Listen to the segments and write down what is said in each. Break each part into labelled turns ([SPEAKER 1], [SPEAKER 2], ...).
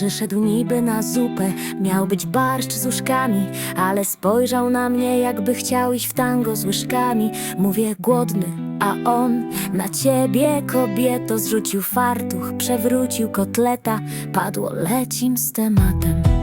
[SPEAKER 1] Przyszedł niby na zupę, miał być barszcz z uszkami Ale spojrzał na mnie jakby chciał iść w tango z łyżkami. Mówię głodny, a on na ciebie kobieto Zrzucił fartuch, przewrócił kotleta Padło lecim z tematem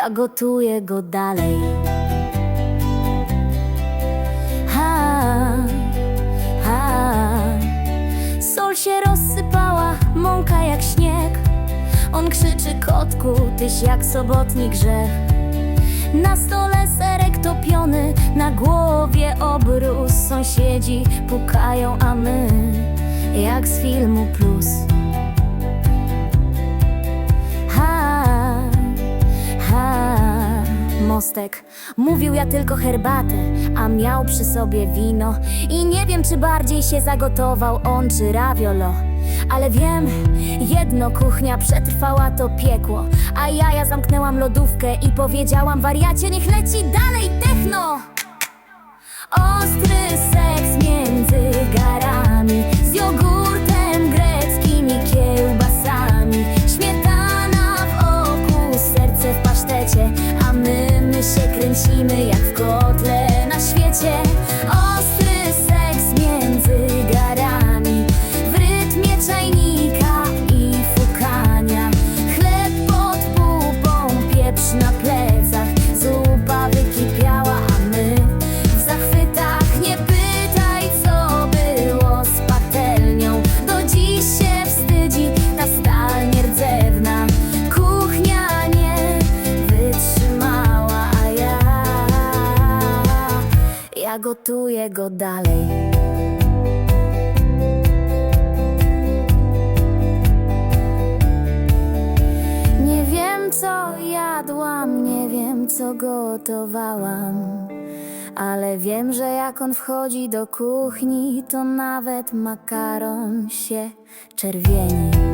[SPEAKER 1] ja gotuję go dalej. Ha, ha. Sol się rozsypała, mąka jak śnieg. On krzyczy kotku, tyś jak sobotni grzech. Na stole serek topiony, na głowie obrus. Sąsiedzi pukają, a my jak z filmu plus. Mówił ja tylko herbatę, a miał przy sobie wino. I nie wiem czy bardziej się zagotował on czy raviolo. Ale wiem, jedno kuchnia przetrwała to piekło. A ja ja zamknęłam lodówkę i powiedziałam wariacie niech leci dalej techno! Ostry seks Ja gotuję go dalej. Nie wiem co jadłam, nie wiem co gotowałam Ale wiem, że jak on wchodzi do kuchni To nawet makaron się czerwieni